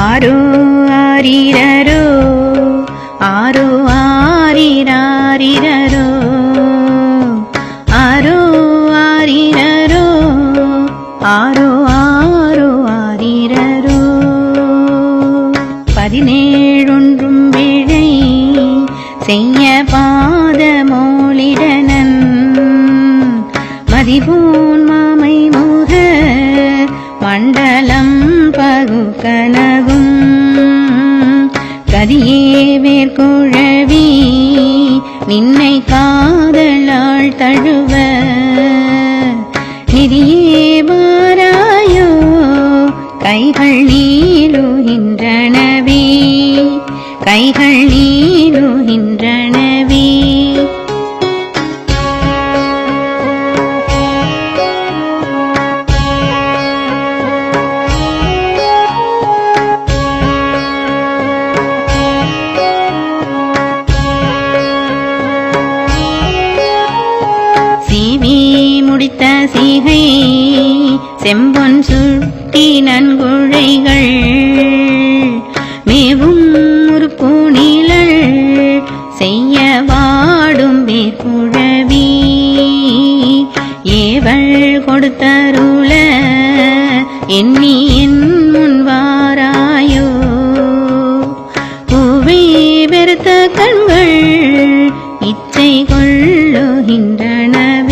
ஆரோ ஆரிரரோ ஆரோ காதலாள் தழுவ. நிதியே மாறாயோ? கைகள் நீளுகின்றனவே. கைகள் நீளுகின்றன. செம்பொன் சுட்டி நன்குழைகள் மேவும் முறுப்பூணிலள் செய்ய வாடும் வேர்குழவி ஏவள் கொடுத்தருள எண்ணி என் முன்வாராயோ. பூவை வெறுத்த கண்கள் இச்சை கொள்ளுகின்றனவே.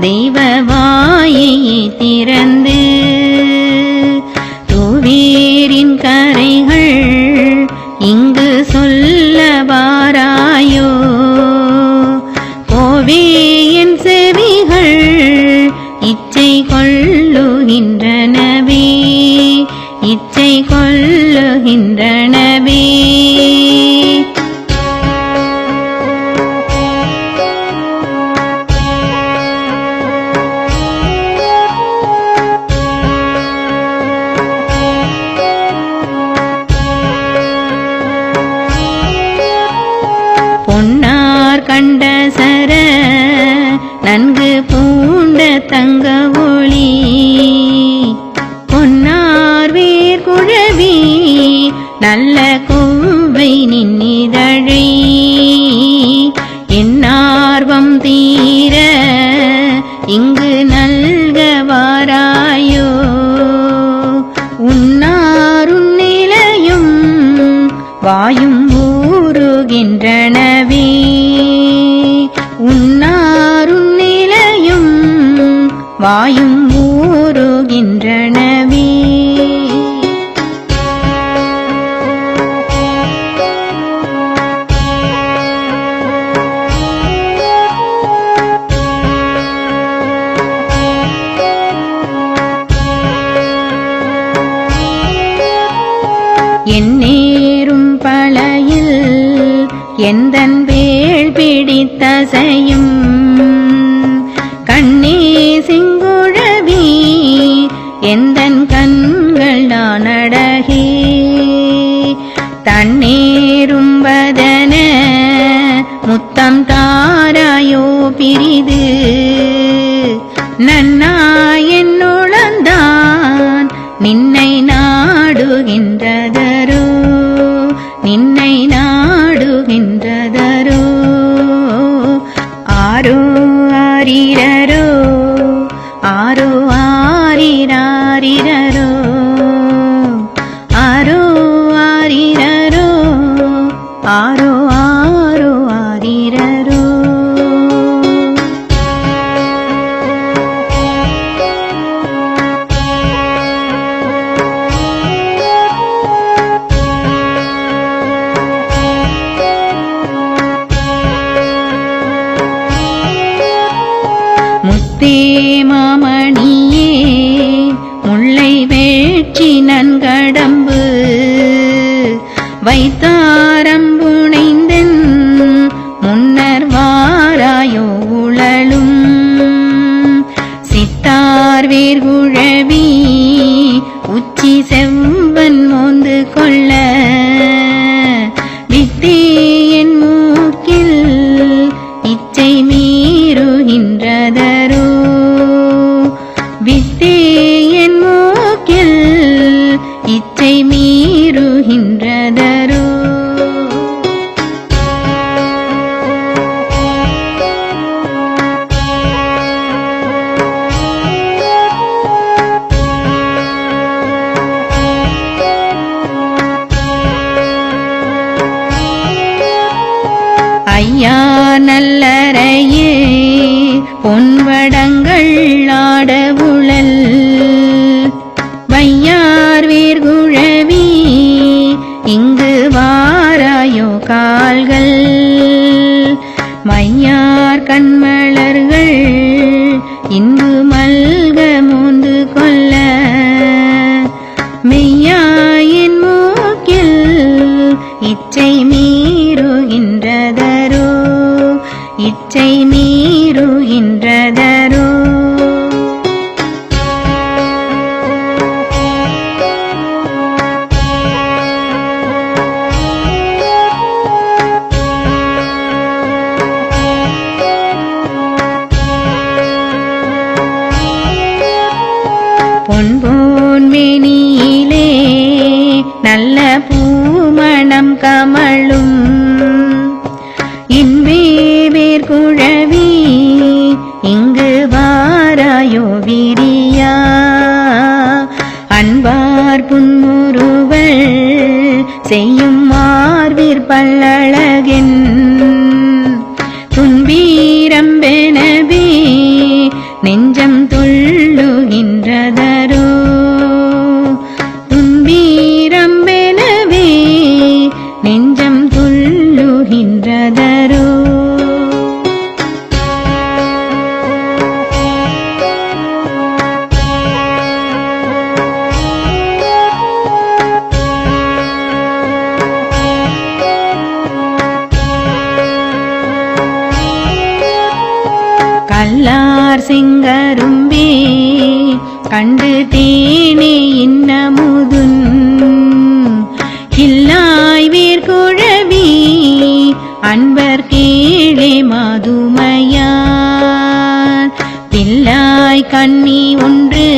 தெய்வ வாயை திறந்து தூவேரின் கரைகள் இங்கு சொல்ல வாராயோ. கோவே செவிகள் இச்சை கொள்ளுகின்ற நல்ல கோவை நின்னிதழை. என்னார்வம் தீர இங்கு நல்கவாராயோ உன்னாருன் நிலையும் வாயும் ஊறுகின்றனவே. உன்னாருன் வாயும் எந்தன் வேள் பிடித்தசையும் கண்ணே சிங்குழவி எந்தன் கண்கள் நானடகே. தண்ணீரும் வைத்தாரம்புனைந்தன் பொன்வடங்கள் ஆடவும் பல்லழகின் துன்பீரம்பெனவே நெஞ்சம் கண்டார் செங்கரும்பே கண்டு தேனே இன்னமுதுன். இல்லாய் வீர்குழவி அன்பர் கீழே மாதுமையான் பிள்ளாய் கண்ணி ஒன்று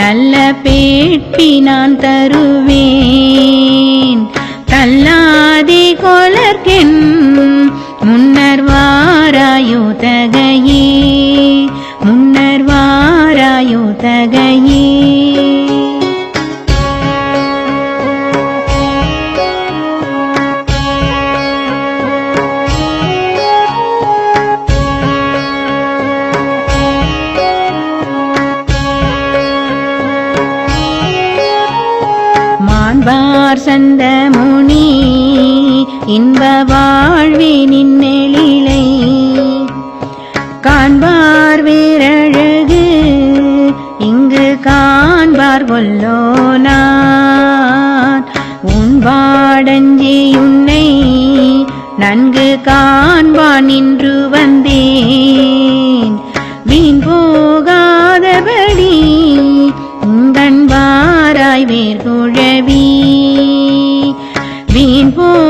நல்ல பேட்டி நான் தருவேன். தள்ளாதே கொலர்கென் வசந்த முனி இன்ப வாழ்வினின் நெழிலை காண்பார் வீரழகு இங்கு காண்பார் கொல்லோனான் உன்பாடஞ்சி உன்னை நன்கு காண்பான் நின்று வந்தேன். জীবন